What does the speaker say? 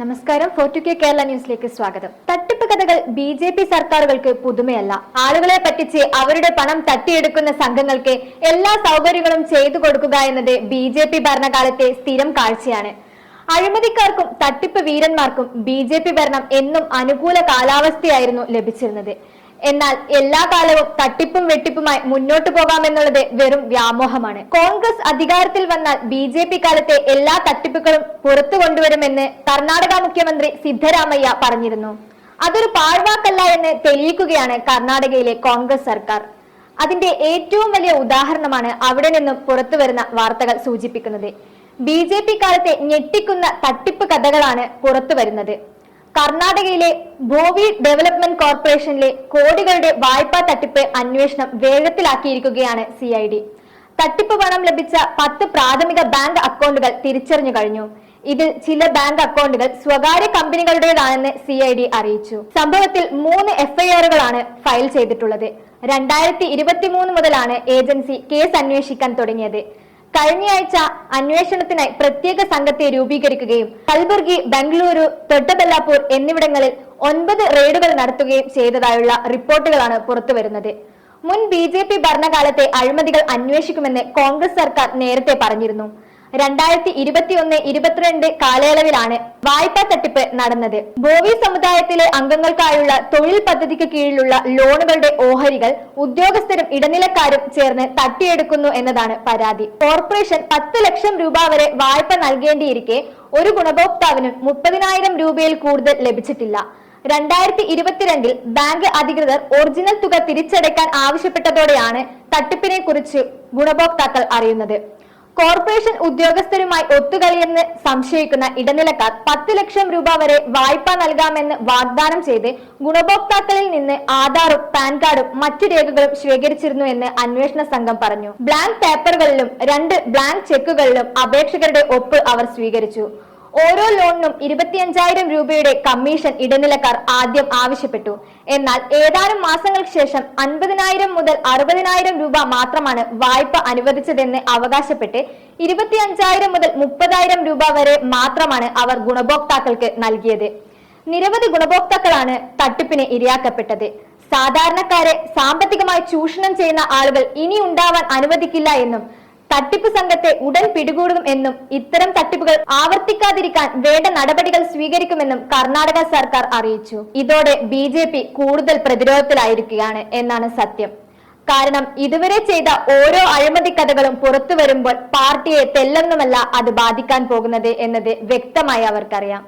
നമസ്കാരം. ഫോർട്ടു കെ കേരള ന്യൂസിലേക്ക് സ്വാഗതം. തട്ടിപ്പ് കഥകൾ ബി ജെ പി സർക്കാരുകൾക്ക് പുതുമയല്ല. ആളുകളെ പറ്റിച്ച് അവരുടെ പണം തട്ടിയെടുക്കുന്ന സംഘങ്ങൾക്ക് എല്ലാ സൗകര്യങ്ങളും ചെയ്തു കൊടുക്കുക എന്നത് ബി ജെ പി ഭരണകാലത്തെ സ്ഥിരം കാഴ്ചയാണ്. അഴിമതിക്കാർക്കും തട്ടിപ്പ് വീരന്മാർക്കും ബി ജെ പി ഭരണം എന്നും അനുകൂല കാലാവസ്ഥയായിരുന്നു ലഭിച്ചിരുന്നത്. എന്നാൽ എല്ലാ കാലവും തട്ടിപ്പും വെട്ടിപ്പുമായി മുന്നോട്ടു പോകാമെന്നുള്ളത് വെറും വ്യാമോഹമാണ്. കോൺഗ്രസ് അധികാരത്തിൽ വന്നാൽ ബി ജെ പി കാലത്തെ എല്ലാ തട്ടിപ്പുകളും പുറത്തു കൊണ്ടുവരുമെന്ന് കർണാടക മുഖ്യമന്ത്രി സിദ്ധരാമയ്യ പറഞ്ഞിരുന്നു. അതൊരു പാഴ്വാക്കല്ല എന്ന് തെളിയിക്കുകയാണ് കർണാടകയിലെ കോൺഗ്രസ് സർക്കാർ. അതിന്റെ ഏറ്റവും വലിയ ഉദാഹരണമാണ് അവിടെ നിന്നും പുറത്തു വരുന്ന വാർത്തകൾ സൂചിപ്പിക്കുന്നത്. ബി ജെ പി കാലത്തെ ഞെട്ടിക്കുന്ന തട്ടിപ്പ് കഥകളാണ് പുറത്തു വരുന്നത്. കർണാടകയിലെ ഭോവി ഡെവലപ്മെന്റ് കോർപ്പറേഷനിലെ കോടികളുടെ വായ്പാ തട്ടിപ്പ് അന്വേഷണം വേഗത്തിലാക്കിയിരിക്കുകയാണ് സി ഐ ഡി. തട്ടിപ്പ് പണം ലഭിച്ച പത്ത് പ്രാഥമിക ബാങ്ക് അക്കൗണ്ടുകൾ തിരിച്ചറിഞ്ഞു കഴിഞ്ഞു. ഇതിൽ ചില ബാങ്ക് അക്കൗണ്ടുകൾ സ്വകാര്യ കമ്പനികളുടേതാണെന്ന് സി ഐ ഡി അറിയിച്ചു. സംഭവത്തിൽ മൂന്ന് എഫ്ഐആറുകളാണ് ഫയൽ ചെയ്തിട്ടുള്ളത്. രണ്ടായിരത്തി ഇരുപത്തി മൂന്ന് മുതലാണ് ഏജൻസി കേസ് അന്വേഷിക്കാൻ തുടങ്ങിയത്. കഴിഞ്ഞയാഴ്ച അന്വേഷണത്തിനായി പ്രത്യേക സംഘത്തെ രൂപീകരിക്കുകയും കൽബുർഗി ബംഗളൂരു തൊട്ടബെല്ലാപ്പൂർ എന്നിവിടങ്ങളിൽ ഒൻപത് റെയ്ഡുകൾ നടത്തുകയും ചെയ്തതായുള്ള റിപ്പോർട്ടുകളാണ് പുറത്തുവരുന്നത്. മുൻ ബി ജെ പി ഭരണകാലത്തെ അഴിമതികൾ അന്വേഷിക്കുമെന്ന് കോൺഗ്രസ് സർക്കാർ നേരത്തെ പറഞ്ഞിരുന്നു. രണ്ടായിരത്തി ഇരുപത്തിയൊന്ന് ഇരുപത്തിരണ്ട് കാലയളവിലാണ് വായ്പാ തട്ടിപ്പ് നടന്നത്. ബോവി സമുദായത്തിലെ അംഗങ്ങൾക്കായുള്ള തൊഴിൽ പദ്ധതിക്ക് കീഴിലുള്ള ലോണുകളുടെ ഓഹരികൾ ഉദ്യോഗസ്ഥരും ഇടനിലക്കാരും ചേർന്ന് തട്ടിയെടുക്കുന്നു എന്നതാണ് പരാതി. കോർപ്പറേഷൻ പത്ത് ലക്ഷം രൂപ വരെ വായ്പ നൽകേണ്ടിയിരിക്കെ ഒരു ഗുണഭോക്താവിനും മുപ്പതിനായിരം രൂപയിൽ കൂടുതൽ ലഭിച്ചിട്ടില്ല. രണ്ടായിരത്തി ഇരുപത്തിരണ്ടിൽ ബാങ്ക് അധികൃതർ ഒറിജിനൽ തുക തിരിച്ചടയ്ക്കാൻ ആവശ്യപ്പെട്ടതോടെയാണ് തട്ടിപ്പിനെ കുറിച്ച് ഗുണഭോക്താക്കൾ അറിയുന്നത്. കോർപ്പറേഷൻ ഉദ്യോഗസ്ഥരുമായി ഒത്തുകളിയെന്ന് സംശയിക്കുന്ന ഇടനിലക്കാർ പത്ത് ലക്ഷം രൂപ വരെ വായ്പ നൽകാമെന്ന് വാഗ്ദാനം ചെയ്ത് ഗുണഭോക്താക്കളിൽ നിന്ന് ആധാറും പാൻ കാർഡും മറ്റു രേഖകളും സ്വീകരിച്ചിരുന്നു എന്ന് അന്വേഷണ സംഘം പറഞ്ഞു. ബ്ലാങ്ക് പേപ്പറുകളിലും രണ്ട് ബ്ലാങ്ക് ചെക്കുകളിലും അപേക്ഷകരുടെ ഒപ്പ് അവർ സ്വീകരിച്ചു. ഓരോ ലോണിനും ഇരുപത്തിയഞ്ചായിരം രൂപയുടെ കമ്മീഷൻ ഇടനിലക്കാർ ആദ്യം ആവശ്യപ്പെട്ടു. എന്നാൽ ഏതാനും മാസങ്ങൾക്ക് ശേഷം അൻപതിനായിരം മുതൽ അറുപതിനായിരം രൂപ മാത്രമാണ് വായ്പ അനുവദിച്ചതെന്ന് അവകാശപ്പെട്ട് ഇരുപത്തിയഞ്ചായിരം മുതൽ മുപ്പതായിരം രൂപ വരെ മാത്രമാണ് അവർ ഗുണഭോക്താക്കൾക്ക് നൽകിയത്. നിരവധി ഗുണഭോക്താക്കളാണ് തട്ടിപ്പിന് ഇരയാക്കപ്പെട്ടത്. സാധാരണക്കാരെ സാമ്പത്തികമായി ചൂഷണം ചെയ്യുന്ന ആളുകൾ ഇനി ഉണ്ടാവാൻ അനുവദിക്കില്ല എന്നും തട്ടിപ്പ് സംഘത്തെ ഉടൻ പിടികൂടും എന്നും ഇത്തരം തട്ടിപ്പുകൾ ആവർത്തിക്കാതിരിക്കാൻ വേണ്ട നടപടികൾ സ്വീകരിക്കുമെന്നും കർണാടക സർക്കാർ അറിയിച്ചു. ഇതോടെ ബി കൂടുതൽ പ്രതിരോധത്തിലായിരിക്കുകയാണ് എന്നാണ് സത്യം. കാരണം ഇതുവരെ ചെയ്ത ഓരോ അഴിമതി കഥകളും പുറത്തു വരുമ്പോൾ പാർട്ടിയെ തെല്ലെന്നുമല്ല അത് ബാധിക്കാൻ പോകുന്നത് എന്നത് വ്യക്തമായി അവർക്കറിയാം.